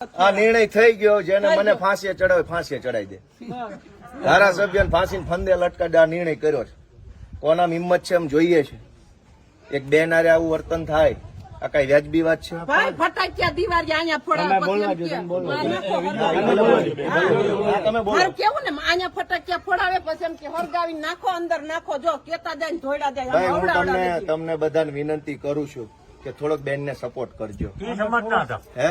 આ નિર્ણય થઈ ગયો જેને મને ફાંસીએ ચડાવે ફાંસીએ ચડાવી દે. ધારાસભ્ય ફાંસીને ફંદે લટકાડે આ નિર્ણય કર્યો છે. કોના હિંમત છે એમ જોઈએ છે. એક બેન હારે આવું વર્તન થાય આ કઈ વ્યાજબી વાત છે? ભાઈ ફટાકિયા દિવાળી અહીંયા ફોડાવે પછી એમ નાખો હરગાવી. હા, તમે બોલો. મારે કેવું ને અહીંયા ફટાકિયા ફોડાવે પછી એમ કે હરગાવી નાખો અંદર નાખો જો કેતા જાય ને ધોયડા જાય ભાઈ આમ હું અવડાવડા તમને નથી. તમને બધાને વિનંતી કરું છું કે થોડોક બેન ને સપોર્ટ કરજો હે?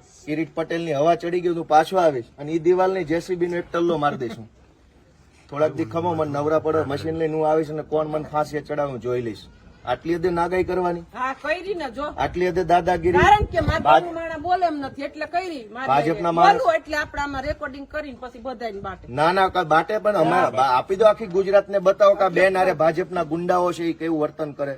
કિરીટ પટેલની હવા ચડી ગયું તો પાછો આવીશ. અને એ દિવાલની જેસીબી નો એક ટલ્લો મારી દઈશું. થોડાક દી ખમો મને નવરા પડે મશીન લઈને હું આવીશ અને કોણ મને ફાંસી ચડાવું જોઈ લઈશ. આટલી હદે નાગાઈ કરવાની? ને જો. આટલી હદે દાદાગીરી? ભાજપના ના ના બાટે પણ આપી દો આખી ગુજરાતને બતાવો કે બેન હારે ભાજપના ગુંડાઓ છે એ કેવું વર્તન કરે.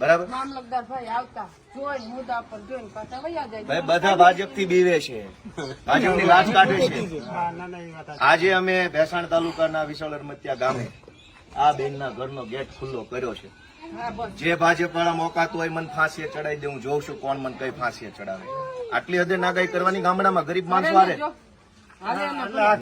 બરાબર? ભાઈ આવતા. જોઈને મુદ્દા પર જોઈને પાછા વયા જાય. ભાઈ બધા ભાજપથી બીવે છે. ભાજપની લાજ કાઢે છે. ના, ના. આજે અમે ભેસાણ તાલુકાના વિશાળ રમતિયા ગામે આ બેનના ઘરનો ગેટ ખુલ્લો કર્યો છે. જે ભાજપ વાળા મોકાતું હોય મને ફાંસીએ ચડાવી દે હું જોઉં છું કોણ મને કઈ ફાંસીએ ચડાવે. આટલી હદે નાગાઈ કરવાની ગામડામાં ગરીબ માણસો એના